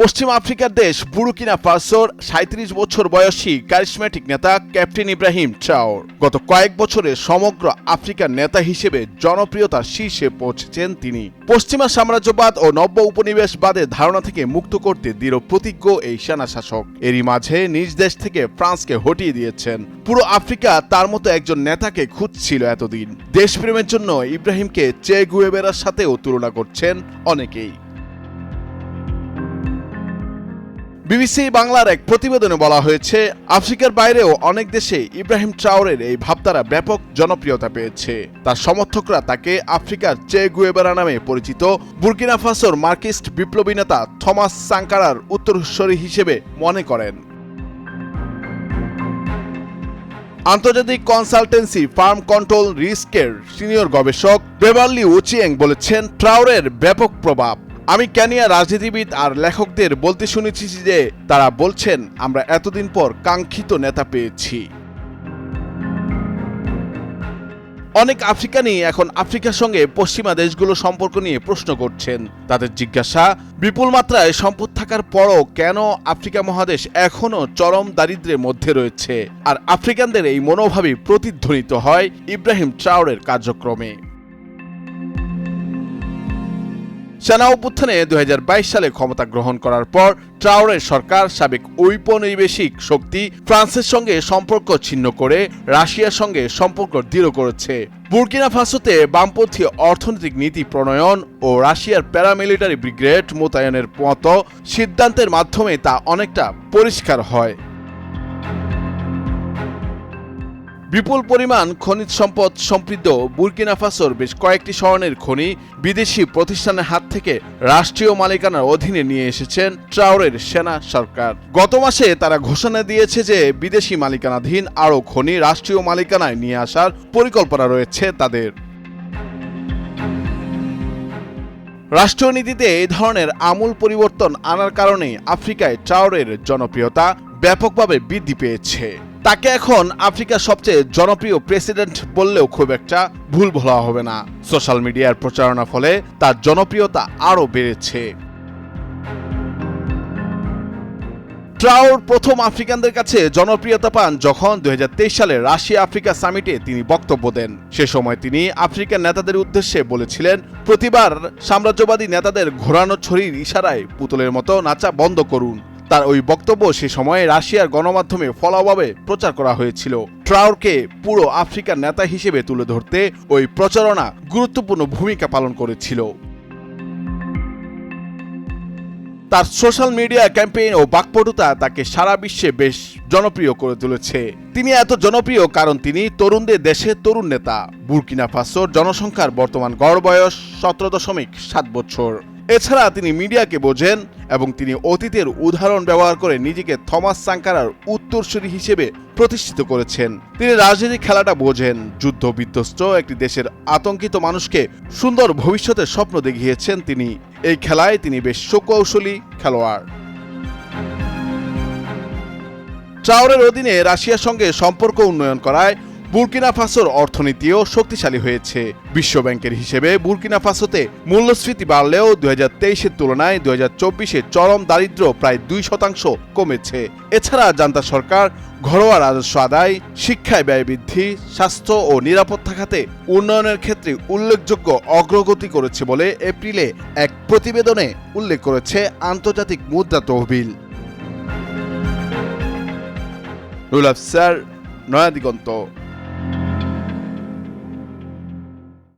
পশ্চিম আফ্রিকার দেশ বুরুকিনা ফাসোর সাঁত্রিশ বছর বয়সী কারিশমেটিক নেতা ক্যাপ্টেন ইব্রাহিম চাওর। গত কয়েক বছরে সমগ্র আফ্রিকার নেতা হিসেবে জনপ্রিয়তার শীর্ষে পৌঁছেছেন তিনি। পশ্চিমা সাম্রাজ্যবাদ ও নব্য উপনিবেশবাদের ধারণা থেকে মুক্ত করতে দৃঢ় প্রতিজ্ঞ এই সেনা শাসক এরই মাঝে নিজ দেশ থেকে ফ্রান্সকে হটিয়ে দিয়েছেন। পুরো আফ্রিকা তার মতো একজন নেতাকে খুঁজছিল এতদিন। দেশপ্রেমের জন্য ইব্রাহিমকে চে গুয়েবেরার সাথেও তুলনা করছেন অনেকেই। বিবিসি বাংলার এক প্রতিবেদনে বলা হয়েছে, আফ্রিকার বাইরেও অনেক দেশে ইব্রাহিম ট্রাওরের এই ভাবধারা ব্যাপক জনপ্রিয়তা পেয়েছে। তার সমর্থকরা তাকে আফ্রিকার চে গুয়েবেরা নামে পরিচিত বুর্কিনা ফাসোর মার্কিস্ট বিপ্লবী নেতা থমাস সাংকারার উত্তরস্বরী হিসেবে মনে করেন। আন্তর্জাতিক কনসালটেন্সি ফার্ম কন্ট্রোল রিস্কের সিনিয়র গবেষক বেভারলি উচিয়েং বলেছেন ট্রাউরের ব্যাপক প্রভাব আমি ক্যানিয়া রাজনীতিবিদ আর লেখকদের বলতে শুনেছি যে তারা বলছেন, আমরা এতদিন পর কাঙ্ক্ষিত নেতা পেয়েছি। অনেক আফ্রিকানই এখন আফ্রিকার সঙ্গে পশ্চিমা দেশগুলো সম্পর্ক নিয়ে প্রশ্ন করছেন। তাদের জিজ্ঞাসা, বিপুল মাত্রায় সম্পদ থাকার পরও কেন আফ্রিকা মহাদেশ এখনও চরম দারিদ্র্যের মধ্যে রয়েছে? আর আফ্রিকানদের এই মনোভাবই প্রতিধ্বনিত হয় ইব্রাহিম ট্রাউরের কার্যক্রমে। সেনা অভ্যুত্থানে দুই সালে ক্ষমতা গ্রহণ করার পর ট্রাওরের সরকার সাবেক ঔপনিবেশিক শক্তি ফ্রান্সের সঙ্গে সম্পর্ক ছিন্ন করে রাশিয়ার সঙ্গে সম্পর্ক দৃঢ় করেছে। বুর্কিনা ফাসোতে বামপন্থী অর্থনৈতিক নীতি প্রণয়ন ও রাশিয়ার প্যারামিলিটারি ব্রিগেড মোতায়েনের মতো সিদ্ধান্তের মাধ্যমে তা অনেকটা পরিষ্কার হয়। বিপুল পরিমাণ খনিজ সম্পদ সমৃদ্ধ বুর্কিনা ফাসোর বেশ কয়েকটি স্বর্ণের খনি বিদেশি প্রতিষ্ঠানের হাত থেকে রাষ্ট্রীয় মালিকানার অধীনে নিয়ে এসেছেন ট্রাউরের সেনা সরকার। গত মাসে তারা ঘোষণা দিয়েছে যে বিদেশি মালিকানাধীন আরও খনি রাষ্ট্রীয় মালিকানায় নিয়ে আসার পরিকল্পনা রয়েছে তাদের। রাষ্ট্রনীতিতে এই ধরনের আমূল পরিবর্তন আনার কারণে আফ্রিকায় ট্রাউরের জনপ্রিয়তা ব্যাপকভাবে বৃদ্ধি পেয়েছে। তাকে এখন আফ্রিকার সবচেয়ে জনপ্রিয় প্রেসিডেন্ট বললেও খুব একটা ভুল ভোলা হবে না। সোশ্যাল মিডিয়ার প্রচারণার ফলে তার জনপ্রিয়তা আরও বেড়েছে। ট্রাউর প্রথম আফ্রিকানদের কাছে জনপ্রিয়তা পান যখন দু হাজার তেইশ সালে রাশিয়া আফ্রিকা সামিটে তিনি বক্তব্য দেন। সে সময় তিনি আফ্রিকান নেতাদের উদ্দেশ্যে বলেছিলেন, প্রতিবার সাম্রাজ্যবাদী নেতাদের ঘোরানো ছড়ির ইশারায় পুতুলের মতো নাচা বন্ধ করুন। তার ওই বক্তব্য সে সময়ে রাশিয়ার গণমাধ্যমে ফলাভাবে প্রচার করা হয়েছিল। ট্রাউরকে পুরো আফ্রিকার নেতা হিসেবে তুলে ধরতে ওই প্রচারণা গুরুত্বপূর্ণ ভূমিকা পালন করেছিল। তার সোশ্যাল মিডিয়া ক্যাম্পেইন ও বাকপটুতা তাকে সারা বিশ্বে বেশ জনপ্রিয় করে তুলেছে। তিনি এত জনপ্রিয় কারণ তিনি তরুণদের দেশে তরুণ নেতা। বুর্কিনা ফাসোর জনসংখ্যার বর্তমান গড় বয়স সতেরো দশমিক সাত বছর। এছাড়া তিনি মিডিয়াকে বোঝেন এবং তিনি অতীতের উদাহরণ ব্যবহার করে নিজেকে থমাস সাঙ্কারার উত্তরসূরি হিসেবে প্রতিষ্ঠিত করেছেন। তিনি রাজনীতি খেলাটা বোঝেন। যুদ্ধ বিধ্বস্ত একটি দেশের আতঙ্কিত মানুষকে সুন্দর ভবিষ্যতের স্বপ্ন দেখিয়েছেন তিনি। এই খেলায় তিনি বেশ সুকৌশলী খেলোয়াড়। ট্রাউরের অধীনে রাশিয়ার সঙ্গে সম্পর্ক উন্নয়ন করায় বুর্কিনা ফাসোর অর্থনীতিও শক্তিশালী হয়েছে। বিশ্বব্যাংকের হিসেবে বুর্কিনা ফাসোতে মূল্যস্ফীতি বাড়লেও দুই হাজার তেইশের তুলনায় দুই হাজার চব্বিশে চরম দারিদ্র প্রায় দুই শতাংশ কমেছে। এছাড়া জান্তা সরকার ঘরোয়া রাজস্ব আদায়, শিক্ষায় ব্যয় বৃদ্ধি, স্বাস্থ্য ও নিরাপত্তা খাতে উন্নয়নের ক্ষেত্রে উল্লেখযোগ্য অগ্রগতি করেছে বলে এপ্রিলে এক প্রতিবেদনে উল্লেখ করেছে আন্তর্জাতিক মুদ্রা তহবিল। Rule sir Naya Diganta.